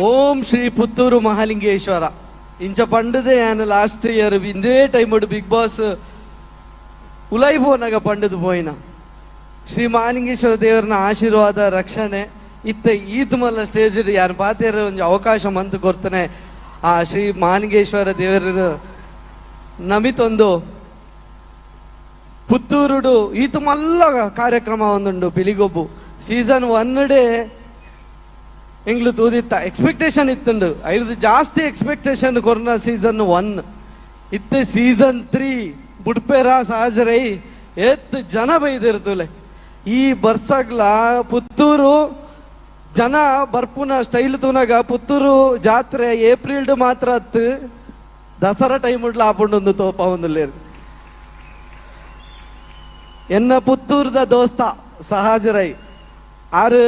ಓಂ ಶ್ರೀ ಪುತ್ತೂರು ಮಹಾಲಿಂಗೇಶ್ವರ. ಇಂಚ ಪಂಡದೆ ಆನ ಲಾಸ್ಟ್ ಇಯರ್ ಇಂದೇ ಟೈಮ್ ಬಿಗ್ ಬಾಸ್ ಉಲೈ ಪೋನಾಗ ಪಂಡದು ಪೋಯಿನ. ಶ್ರೀ ಮಹಾಲಿಂಗೇಶ್ವರ ದೇವರನ ಆಶೀರ್ವಾದ, ರಕ್ಷಣೆ, ಇತ್ತ ಈದ್ ಮಲ್ಲ ಸ್ಟೇಜ್ ಯಾರು ಪಾತೇರ ಒಂದು ಅವಕಾಶ ಮಂತ್ ಕೊಡ್ತಾನೆ ಆ ಶ್ರೀ ಮಹಾಲಿಂಗೇಶ್ವರ ದೇವರ ನಮಿತೊಂದು ಪುತ್ತೂರುಡು ಈತ ಮಲ್ಲ ಕಾರ್ಯಕ್ರಮ ಒಂದುಂಡು, ಪಿಲಿಗೊಬ್ಬು. ಸೀಸನ್ ಒನ್ ಡೇ ಎಂಗ್ಲು ತೂದಿತ್ತ ಎಕ್ಸ್ಪೆಕ್ಟೇಷನ್ ಇತ್ತುಂಡು ಐದು ಜಾಸ್ತಿ ಎಕ್ಸ್ಪೆಕ್ಟೇಷನ್ ಕೊರೋನಾ ಸೀಸನ್ ಒನ್ ಇತ್ತೆ ಸೀಸನ್ ತ್ರೀ ಬುಡ್ಪೇರ ಸಹಜರೈ ಎತ್ತು ಜನ ಬೈದಿರ್ತುಲೆ. ಈ ಬರ್ಸಗ್ಲ ಪುತ್ತೂರು ಜನ ಬರ್ಪುನ ಸ್ಟೈಲ್ ತೂನಾಗ ಪುತ್ತೂರು ಜಾತ್ರೆ ಏಪ್ರಿಲ್ ಮಾತ್ರ ಹತ್ತು ದಸರಾ ಟೈಮ್ ಉಡ್ಲ ಆಪುಂಡೊಂದು ತೋಪ ಒಂದು ಎನ್ನ ಪುತ್ತೂರ್ದ ದೋಸ್ತ ಸಹಜರೈ. ಆರು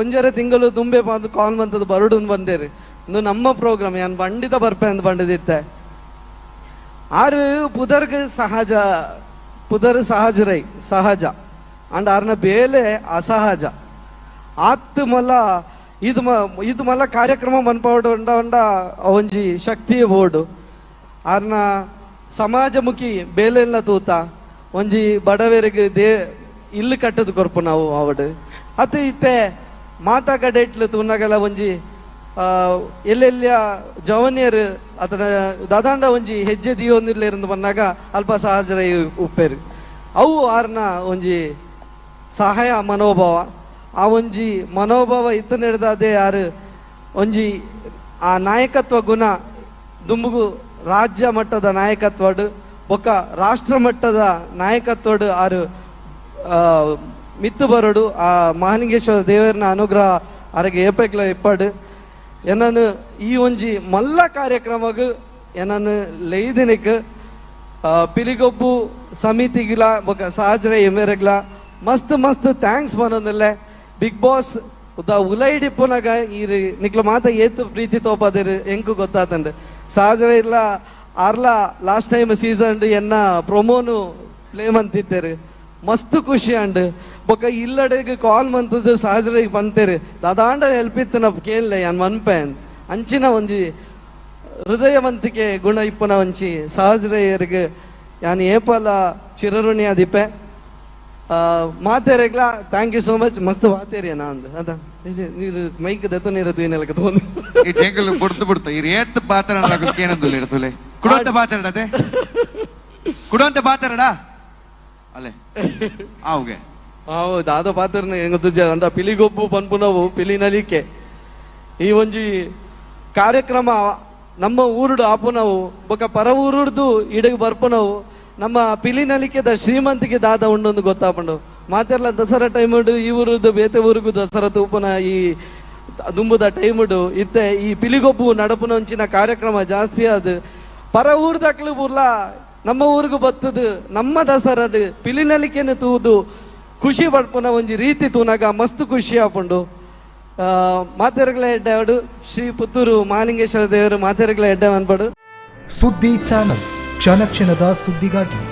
ಒಂಜರ ತಿಂಗಳು ತುಂಬೆ ಬಂದು ಕಾಲ್ ಬಂತದ್ದು ಬರುಡು ಬಂದೇರಿ. ಇಂದು ನಮ್ಮ ಪ್ರೋಗ್ರಾಮ್ ಯಾನ್ ಬಂಡಿತ ಬರ್ಪೆ ಅಂತ ಬಂಡದಿತ್ತೆ. ಆರು ಪುದರ್ಗ್ ಸಹಜ, ಪುದರ್ ಸಹಜರೈ, ಸಹಜ. ಅಂಡ್ ಆರ್ನ ಬೇಲೆ ಅಸಹಜ. ಆತ್ ಮಲ್ಲ ಇದು ಇದು ಮಲ್ಲ ಕಾರ್ಯಕ್ರಮ ಮನ್ಪೌಡು ಉಂಡ ಉಂಡ ಒಂಜಿ ಶಕ್ತಿ ಬೋರ್ಡು. ಆರ್ನ ಸಮಾಜಮುಖಿ ಬೇಲೆಲ್ಲ ತೂತ, ಒಂಜಿ ಬಡವರಿಗೆ ದೇ, ಇಲ್ಲು ಕಟ್ಟದ ಕೊರ್ಪು ನಾವು ಅವಡು ಅತಿ ಇತ್ತೆ ಮಾತಾಗಡೆಟ್ಲು ತೂನಗಲ ಒಂಜಿ ಎಲ್ಲೆಲ್ಲ ಜವನಿಯರ್ ಅದರ ದಾದಾಂಡ ಒಂಜಿ ಹೆಜ್ಜೆ ದಿಯೋನಿರ್ಲೆರಂದು ಬಂದಾಗ ಅಲ್ಪ ಸಹಜರ ಉಪ್ಪೇರು. ಅವು ಆರ್ನ ಒಂಜಿ ಸಹಾಯ, ಮನೋಭಾವ. ಆ ಒಂಜಿ ಮನೋಭಾವ ಇತ್ತನಿಡ್ದಾದೆ ಯಾರು ಒಂಜಿ ಆ ನಾಯಕತ್ವ ಗುಣ ದುಂಬುಗು ರಾಜ್ಯ ಮಟ್ಟದ ನಾಯಕತ್ವಡು ಒಕ್ಕ ರಾಷ್ಟ್ರ ಮಟ್ಟದ ನಾಯಕತ್ವಡು ಆರು ಮಿತ್ತು ಬರಡು, ಆ ಮಹಾಲಿಂಗೇಶ್ವರ ದೇವರನ ಅನುಗ್ರಹ ಅರಗೆ ಏಪೆಕ್ಲ ಇಪ್ಪಡು. ಏನನ್ನು ಈ ಒಂಜಿ ಮಲ್ಲ ಕಾರ್ಯಕ್ರಮಗ್ ಎನ್ನನು ಲೈದಿನಿಕ್ ಪಿಲಿಗೊಬ್ಬು ಸಮಿತಿಗಿಲ, ಬೊಕ ಸಹಜರ ಎಮ್ಮೆರಗ್ಲ, ಮಸ್ತ್ ಮಸ್ತ್ ಥ್ಯಾಂಕ್ಸ್ ಬನ್ನೊಂದಿಲ್ಲೆ ಬಿಗ್ ಬಾಸ್ ಉದ ಉಲೈಡಿಪ್ಪುನಾಗ ಈ ನಿಕ್ಲ ಮಾತ ಏತು ಪ್ರೀತಿ ತೋಪದಿರು ಎಂಕು ಗೊತ್ತಾತಂಡ್ ಸಹಜರ ಇಲ್ಲ ಆರ್ಲ ಲಾಸ್ಟ್ ಟೈಮ್ ಸೀಸನ್ ಎನ್ನ ಪ್ರೊಮೋನು ಪ್ಲೇ ಮಂತಿದ್ದೇರು. ಮಸ್ತ್ ಖುಷಿ ಅಂಡ್. ಬೊಕ ಇಲ್ಲಡೆಗೆ ಕಾಲ್ ಮಂತದ್ದು ಸಹಜರಿಗೆ ಬಂತೇರಿ. ದಾದಾಂಡ ಹೆಲ್ಪಿತ್ತು ನಾ ಕೇಳಲೆ ಯಾನ್ ಮನ್ಪೆ ಅಂಚಿನ ಒಂಜಿ ಹೃದಯವಂತಿಕೆ ಗುಣ ಇಪ್ಪನ ಒಂಚಿ ಸಹಜರಯ್ಯರಿಗೆ ಯಾನ್ ಏಪಲ ಚಿರಋಣಿ ಅದಿಪೆ ಮಾತೇರೆಗ್ಲ ಥ್ಯಾಂಕ್ ಯು ಸೋ ಮಚ್ ಮಸ್ತ್ ಮಾತೇರಿ ನಾ ಅಂದ್. ಅದ ನೀರು ಮೈಕ್ ದತ್ತು ನೀರು ತೂಯಿನೆಲ್ಲ ತೋಂದು ಈ ಚೆಂಕಲ್ ಬುಡ್ತು ಬುಡ್ತು. ಈ ಏತ್ ಪಾತ್ರ ಏನಂದು ಇರ್ತುಲೆ ಪಾತ್ರಡದೆ ಕುಡುವಂತ ಪಾತ್ರಡ ಅಲ್ಲೇ ಅವ್ಗೆ ಅವು ದಾದ ಪಾತ್ರನ, ಹೆಂಗ ತುಜ ಅಂಡ ಪಿಲಿಗೊಬ್ಬು ಪನ್ಪುನವು, ಪಿಲಿನಲಿಕೆ. ಈ ಒಂಜಿ ಕಾರ್ಯಕ್ರಮ, ನಮ್ಮ ಊರುಡು ಆಪುನವು, ಬೊಕ ಪರ ಊರುಡ್ದು ಇಡಗ್ ಬರ್ಪುನವು, ನಮ್ಮ ಪಿಲಿನಲಿಕೆದ ಶ್ರೀಮಂತಿಗೆ ದಾದ ಉಂಡೊಂದು ಗೊತ್ತಾಪಂಡು. ಮಾತೆರ್ಲ ದಸರಾ ಟೈಮುಡು, ಈ ಊರುದು, ಬೇತೆ ಊರಿಗೂ ದಸರಾ ತೂಪುನ ಈ ದುಂಬುದ ಟೈಮುಡು, ಇತ್ತೆ ಈ ಪಿಲಿಗೊಬ್ಬು ನಡಪುನ ಒಂಚಿನ ಕಾರ್ಯಕ್ರಮ ಜಾಸ್ತಿ ಅದು ಪರ ಊರ್ದಕ್ಲು ಬುರ್ಲ ನಮ್ಮ ಊರಿಗೆ ಬತ್ತದು ನಮ್ಮ ದಸರಡು ಪಿಲಿನಲಿಕೆನು ತೂದು ಖುಷಿ ಪಡ್ಪುನ ಒಂಜಿ ರೀತಿ ತೂನಾಗ ಮಸ್ತ್ ಖುಷಿ ಆಪುಂಡು. ಆ, ಎಡ್ಡಾಡು ಎಡ್ಡೆ ಶ್ರೀ ಪುತ್ತೂರು ಮಾಲಿಂಗೇಶ್ವರ ದೇವರು ಮಾತೆರಗಲ ಎಡ್ಡೆ ಅನ್ಪಡು ಸುದ್ದಿ ಚಾನಲ್ ಕ್ಷಣ ಕ್ಷಣದ ಸುದ್ದಿಗಾಗಿ.